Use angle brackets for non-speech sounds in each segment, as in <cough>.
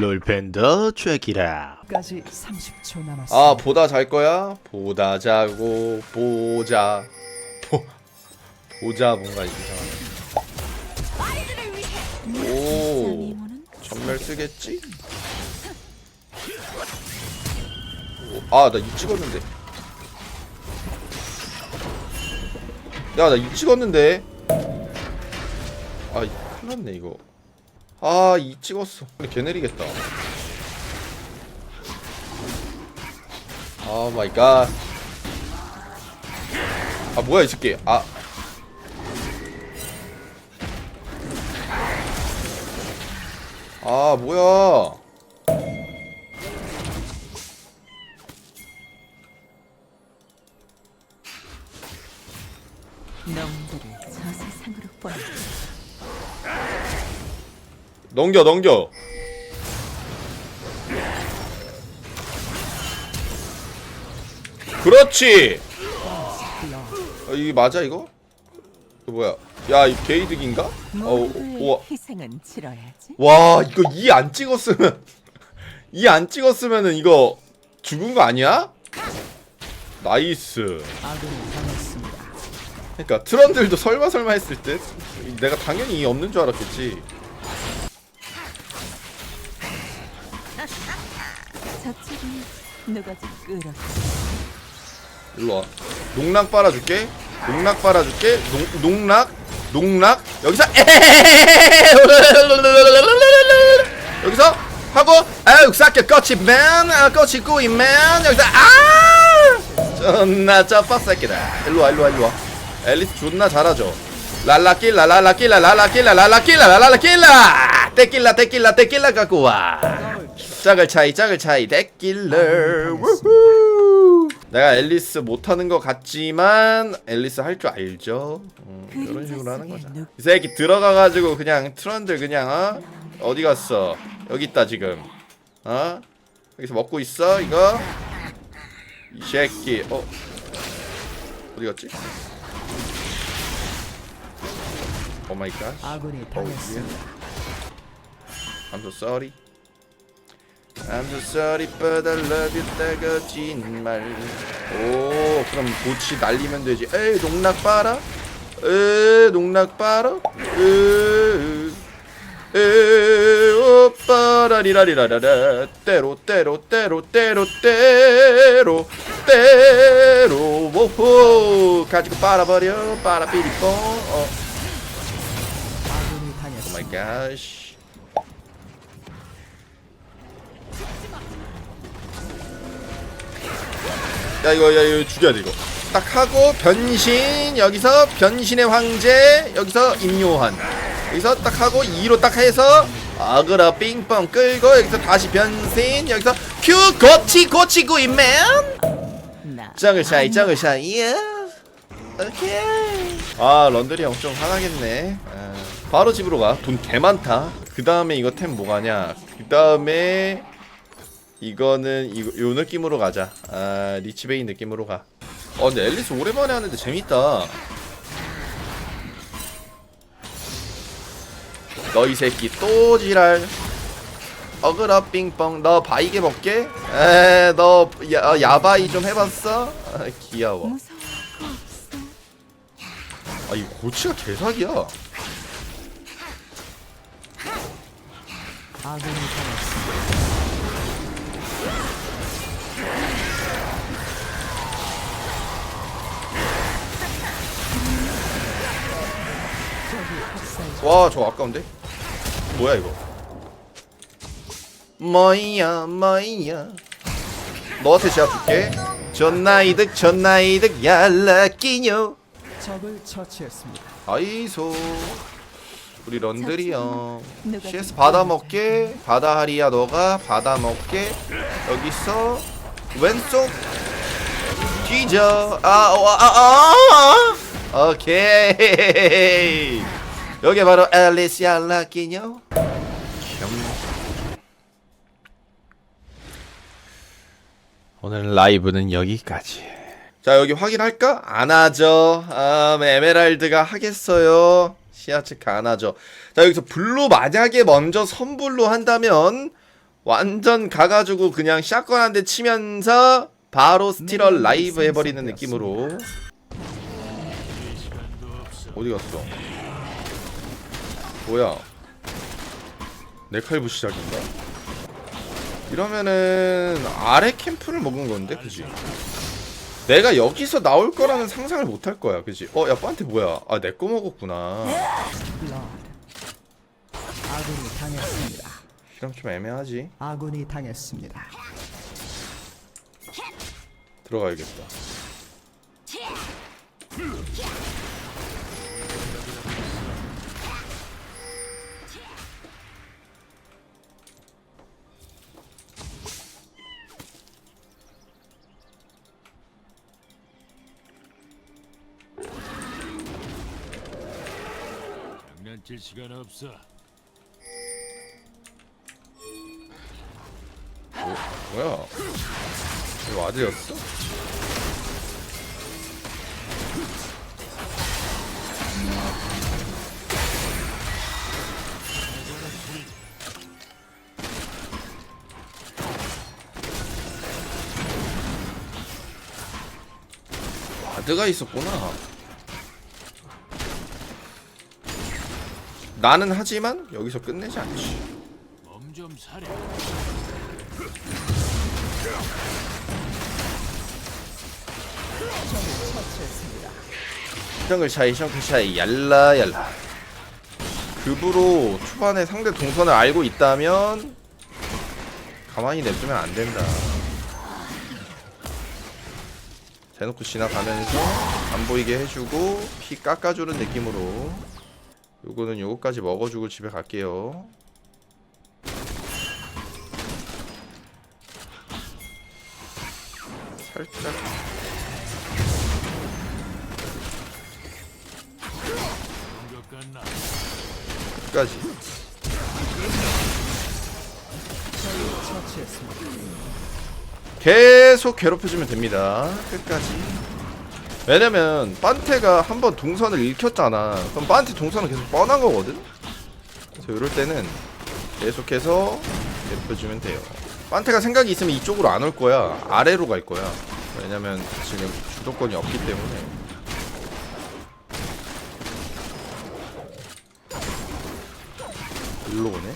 롤팬더 트랙이라 까지 30초 남았습니다. 아 보다 잘 거야? 보다 자고 보자 보 보자 뭔가 이상하네 오 전멸 쓰겠지? 아나 이 찍었는데 야 나 이 찍었는데 아 큰일 났네 이거 아 이 찍었어 개 내리겠다 오 마이 갓. 아 뭐야 이 새끼. 아. 아 뭐야. 넘겨 넘겨. 그렇지. 어, 이게 맞아 이거? 이거 뭐야? 야, 이 게이득인가? 어, 희생은 치러야지. 와, 이거 이 안 찍었으면 <laughs> 이 안 찍었으면은 이거 죽은 거 아니야? 나이스. 아군이 당했습니다. 그러니까 트런들도 설마 설마 했을 듯. 내가 당연히 이 없는 줄 알았겠지. 저쪽은 누가 좀 끌어. 일로 와. 농락 빨아줄게. 농락 빨아줄게. 농, 농락. 농락. 여기서 여기서 하고 아유 싹게 꺼치 맨 아, 꺼치 꾸이 맨 여기서 아 존나 짜파 새끼다 일로 와 일로 와 일로 와 앨리스 존나 잘하죠 랄라끼라 랄라끼라 랄라끼라 랄라끼라 랄라끼라 떼끼라 떼끼라 떼끼라 갖고 와 짝을 차이 짝을 차이. 떼끼라 우후. 내가 앨리스 못하는 것 같지만 앨리스 할 줄 알죠? 음, 이런 식으로 하는 거죠 이 새끼 들어가가지고 그냥 트런들 그냥 어? 어디 갔어? 여기 있다 지금. 어? 여기서 먹고 있어 이거? 이 새끼. 어? 어디 갔지? 오 마이 갓. 아군이 당했습니다. I'm so sorry I'm so sorry but I love you 다 거짓말. 오 그럼 고치 날리면 되지. 에이 농락 봐라 에 농락 봐라 에 에, 오빠라 리라리라라 때로 때로 때로 때로 때로 때로. 오호 가지고 빨아버려. 빨아 삐리뽕 어. 아군이 오 마이. 갓 야 이거 야 이거 죽여야 돼 이거. 딱 하고 변신. 여기서 변신의 황제. 여기서 임요한 여기서 딱 하고 2로 딱 해서 아그라 삥뻥 끌고 여기서 다시 변신. 여기서 큐 고치 고치고 나. 짱을 샤이 짱을 샤이. 예. 오케이. 아 런드리 형 좀 화나겠네. 아, 바로 집으로 가돈 개많다. 그 다음에 이거 템 뭐가냐? 그 다음에 이거는 이거 요 느낌으로 가자. 아 리치베이 느낌으로 가. 어, 근데 앨리스 오랜만에 하는데 재밌다. 너이 새끼 또 지랄. 어그라 삥뻥 너 바이게 먹게? 에너 야, 야바이 좀 해봤어? 아, 귀여워. 아이 고치가 개사기야. 아군이 와 저거 아까운데? 뭐야 이거? 뭐야 뭐야. 너한테 제압 줄게. 존나 이득 존나 이득 얄라끼뇨. 적을 처치했습니다. 아이소. 우리 런드리 형 CS 좀 받아먹게. 받아하리야 너가 받아먹게. 여기서 왼쪽. 뒤져. 아아아 아, 오케이 여기 바로 앨리스 얄라끼뇨 오늘 라이브는 여기까지 자 여기 확인할까? 안 하죠 아 에메랄드가 하겠어요 시야 체크 안 하죠 자 여기서 블루 만약에 먼저 선불로 한다면 완전 가가지고 그냥 샷건 한 대 치면서 바로 스티럴 네, 라이브 해버리는. 느낌으로 어디 갔어? 뭐야? 네칼부 시작인가? 이러면은 아래 캠프를 먹은 건데, 그지? 내가 여기서 나올 거라는 상상을 못 할 거야, 그지? 어, 야, 빠한테 뭐야? 아, 내 거 먹었구나. 아군이 당했습니다. 이러면 좀 애매하지. 아군이 당했습니다. 들어가야겠다. 장난칠 시간 없어. 뭐야? 이거 아들이었어? 와드가 있었구나. 나는 하지만 여기서 끝내지 않지. 덩글 차이 덩글 차이 얄라 얄라. 급으로 초반에 상대 동선을 알고 있다면 가만히 냅두면 안 된다. 대놓고 지나가면서 안 보이게 해주고 피 깎아주는 느낌으로 요거는 요거까지 먹어주고 집에 갈게요 살짝? 끝까지. 계속 괴롭혀주면 됩니다. 끝까지. 왜냐면 판테가 한 번 동선을 읽혔잖아. 그럼 판테 동선은 계속 뻔한 거거든. 그래서 이럴 때는 계속해서 괴롭혀주면 돼요. 판테가 생각이 있으면 이쪽으로 안 올 거야. 아래로 갈 거야. 왜냐면 지금 주도권이 없기 때문에. 일로 오네.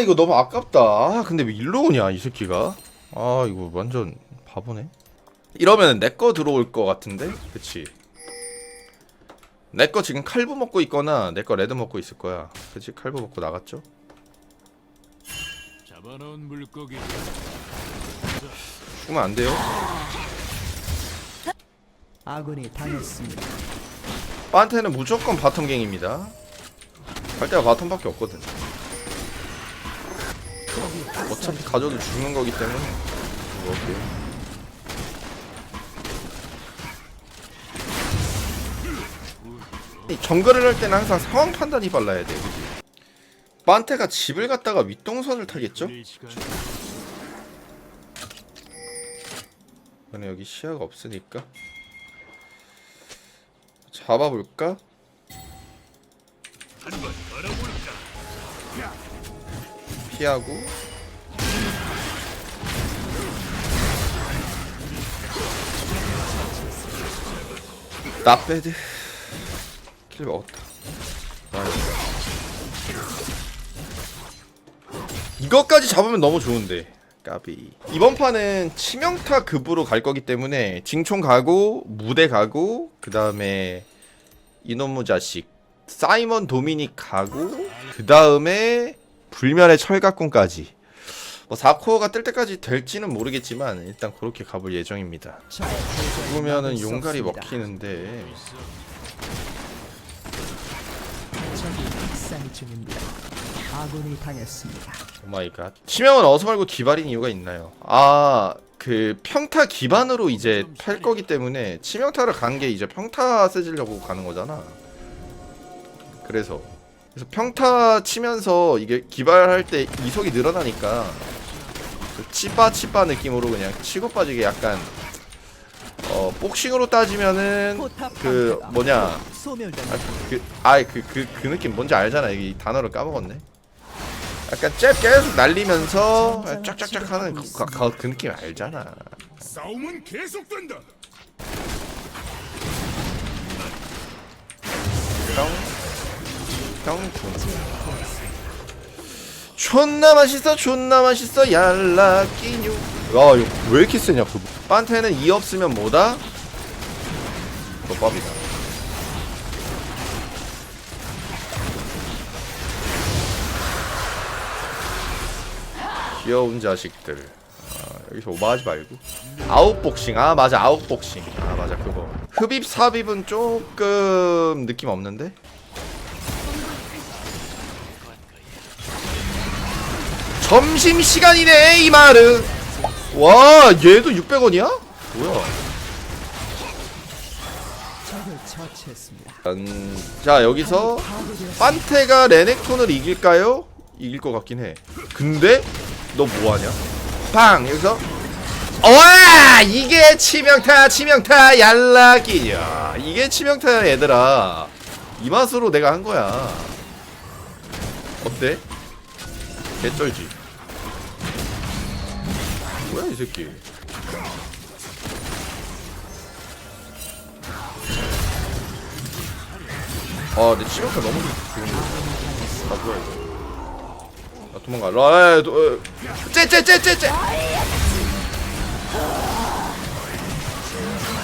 이거 너무 아깝다. 아 근데 왜 일로 오냐 이 새끼가? 아 이거 완전 바보네. 이러면 내 거 들어올 거 같은데? 그치? 내 거 지금 칼부 먹고 있거나 내 거 레드 먹고 있을 거야. 그치? 칼부 먹고 나갔죠? 잡아놓은 물고기. 죽으면 안 돼요? 아군이 당했습니다. 빠한테는 무조건 바텀갱입니다. 갈 데가 바텀밖에 없거든 어차피 가져도 죽는 거기 때문에 이거 어때요? 이 정글을 할 때는 항상 상황 판단이 빨라야 돼, 그지? 판테가 집을 갔다가 윗동선을 타겠죠? 근데 여기 시야가 없으니까 잡아볼까? 피하고 나배드 킬 먹었다. 나이스. 이것까지 잡으면 너무 좋은데. 까비. 이번 판은 치명타 급으로 갈 거기 때문에 징총 가고 무대 가고 그 다음에 이놈의 자식 사이먼 도미닉 가고 그 다음에 불멸의 철갑군까지 뭐 4코어가 뜰 때까지 될지는 모르겠지만 일단 그렇게 가볼 예정입니다 죽으면은 용갈이. 먹히는데. 오마이갓 치명은 어서 말고 기발인 이유가 있나요? 아... 그 평타 기반으로 이제 팔 거기 때문에 치명타를 간 게 이제 평타 세지려고 가는 거잖아 그래서 그래서 평타 치면서 이게 기발할 때 이속이 늘어나니까 그 치빠 치빠 느낌으로 그냥 치고 빠지게 약간 어 복싱으로 따지면은 그 뭐냐 소멸됩니다. 아, 그, 아이 그, 그, 그 느낌 뭔지 알잖아. 이 단어를 까먹었네. 약간 잽 계속 날리면서 쫙쫙쫙 하는 그, 그, 그, 그 느낌 알잖아. 싸움은 계속된다. 형, 형, 존나 맛있어, 존나 맛있어, 얄라 끼뉴. 야, 이거 왜 이렇게 세냐, 그. 판테는 2 없으면 뭐다? 덮밥이다. 귀여운 자식들. 아, 여기서 오버하지 말고. 아웃복싱. 아, 맞아, 아웃복싱. 아, 맞아, 그거. 흡입, 삽입은 조금 느낌 없는데? 점심시간이네, 이 말은. 와, 얘도 600원이야? 뭐야? 처치했습니다. 음, 자, 여기서. 판테가 레넥톤을 이길까요? 이길 것 같긴 해. 근데 너 뭐하냐? 팡 여기서 와 이게 치명타 치명타 얄라기냐 이게 치명타야 얘들아 이 맛으로 내가 한 거야 어때? 개쩔지 뭐야 이 새끼? 아 내 치명타 너무 좋은데 아 뭐야 이거. 아 도망가. 라에 째째째째째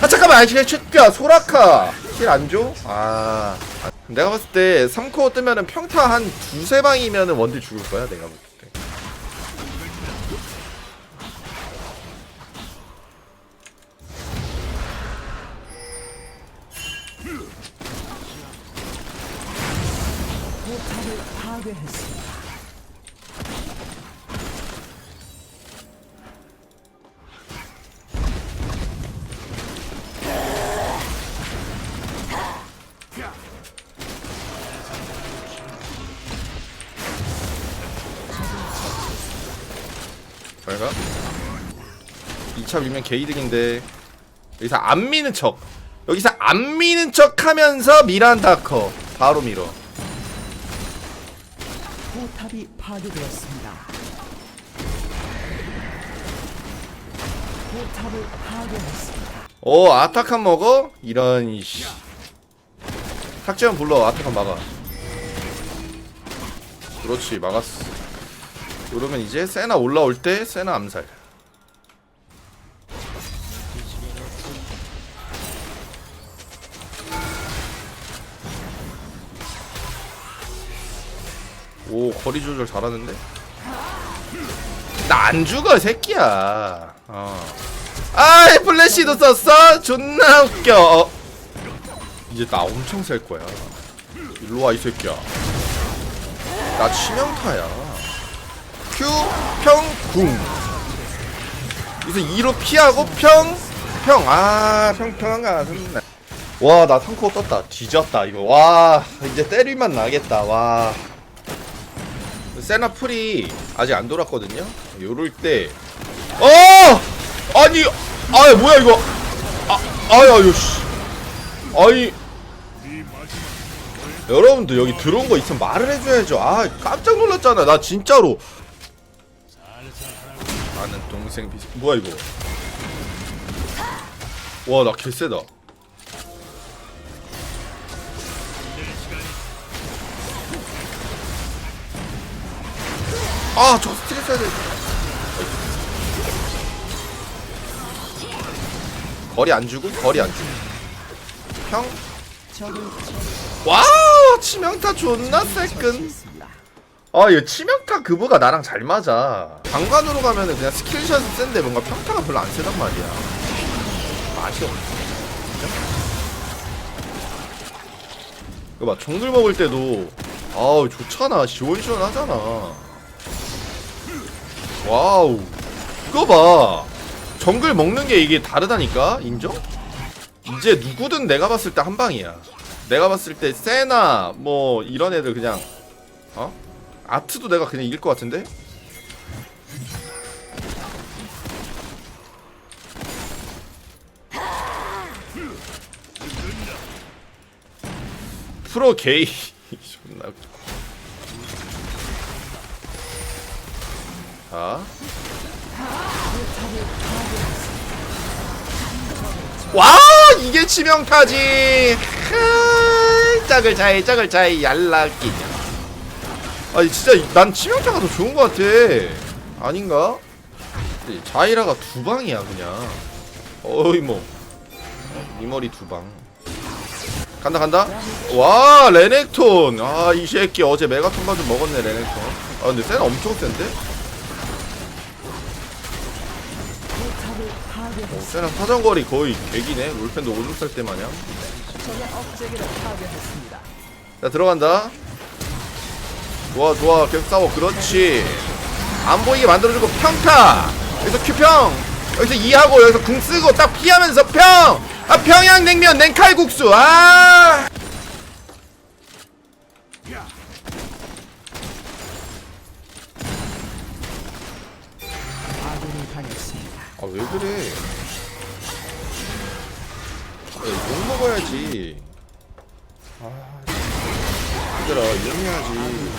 아 잠깐만. 아니 그냥 야 소라카. 힐 안 줘? 아. 아, 내가 봤을 때 3코어 뜨면은 평타 한 두세 방이면은 원딜 죽을 거야 내가 봤을 때 잘가? 2차 밀면 개이득인데. 여기서 안 미는 척. 여기서 안 미는 척 하면서 미란다 커. 바로 밀어. 포탑이 파괴되었습니다. 포탑을 파괴했습니다. 어 아타칸 먹어? 이런 이씨. 탁재현 불러. 아타칸 막아. 그렇지 막았어 그러면 이제 세나 올라올 때 세나 암살. 오 거리 조절 잘하는데? 나 안 죽어 새끼야. 어. 아 플래시도 썼어? 존나 웃겨. 어. 이제 나 엄청 셀 거야. 일로와 이 새끼야. 나 치명타야 큐, 평, 궁. 여기서 2로 피하고 평, 평, 아 평평한가 와나 3코어 떴다. 뒤졌다 이거. 와 이제 때릴만 나겠다. 와. 세나 풀이 아직 안 돌았거든요? 요럴 때. 어! 아니 아 뭐야 이거. 아 아유 아유 씨. 아니. 여러분들 여기 들어온 거 있으면 말을 해줘야죠. 아 깜짝 놀랐잖아 나 진짜로 동생 비슷 뭐야 이거? 와 나 개쎄다. 아 저거 스트레스 해야 돼. 거리 안 주고 거리 안 주고. 평 와우 치명타 존나 세끈. 아 이거 치명타 그부가 나랑 잘 맞아. 방관으로 가면은 그냥 스킬샷은 센데 뭔가 평타가 별로 안 세단 말이야. 맛이 진짜. 이거 봐 정글 먹을 때도 아우 좋잖아. 시원시원하잖아. 와우. 이거 봐. 정글 먹는 게 이게 다르다니까? 인정? 이제 누구든 내가 봤을 때 한 방이야. 내가 봤을 때 세나 뭐 이런 애들 그냥 어? 아트도 내가 그냥 이길 것 같은데? 프로 게이. <laughs> 존나. 자. 와 이게 치명타지. 하, 짝을 차이 짝을 차이. 얄라끼냐 아니 진짜 난 치명타가 더 좋은 것 같아. 아닌가? 자이라가 두 방이야 그냥. 어이 뭐 이 머리 두방. 간다 간다. 와 레넥톤. 아 이 새끼 어제 메가톤 바좀 먹었네 레넥톤. 아 근데 센 엄청 센데? 어, 세랑 사정거리 거의 개기네. 롤펜도 오줌 쌀때 마냥. 적의 업체계를 파괴했습니다. 자 들어간다 좋아 좋아. 계속 싸워. 그렇지. 안 보이게 만들어주고 평타. 여기서 큐평. 여기서 이하고 여기서 궁 쓰고 딱 피하면서 평! 아 평양냉면 냉칼국수. 아. 아 왜 그래? 야, 욕 먹어야지. 아 얘들아 이용해야지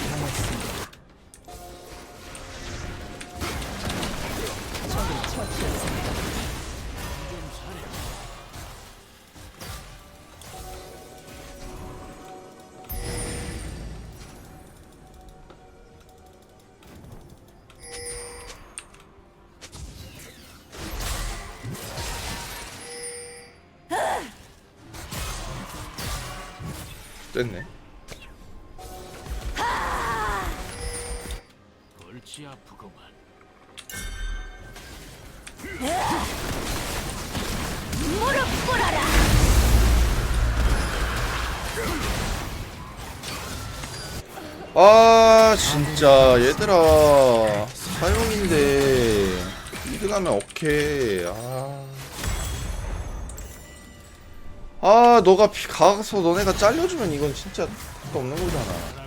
됐네 아 진짜 얘들아 사용인데 가면 오케이 아. 아 너가 피 가서 너네가 잘려주면 이건 진짜 도 없는 거잖아.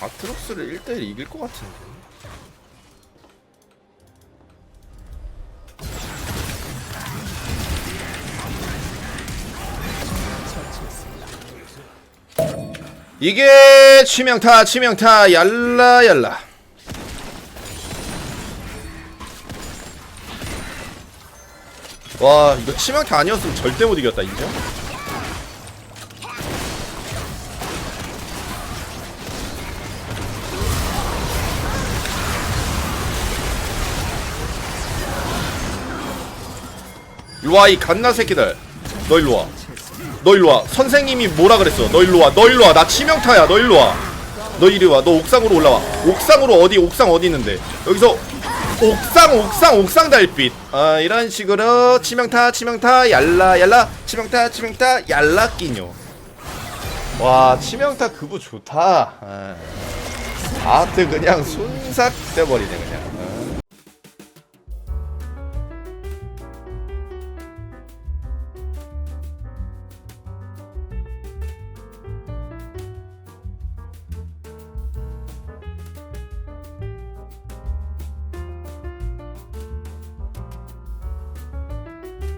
아트록스를 1대1 이길 것 같은데 이게 치명타 치명타. 얄라 얄라. 와 이거 치명타 아니었으면 절대 못 이겼다 인정? 일로와 이 갓나 새끼들. 너 일로와 너 일로 와. 선생님이 뭐라 그랬어? 너 일로 와. 너 일로 와. 나 치명타야. 너 일로 와. 너 이리 와 너 옥상으로 올라와. 옥상으로 어디 옥상 어디 있는데? 여기서 옥상 옥상 옥상 달빛. 아 이런 식으로 치명타 치명타 얄라 얄라 치명타 치명타 얄라 끼뇨. 와 치명타 그부 좋다. 아. 아트 그냥 순삭 돼버리네 그냥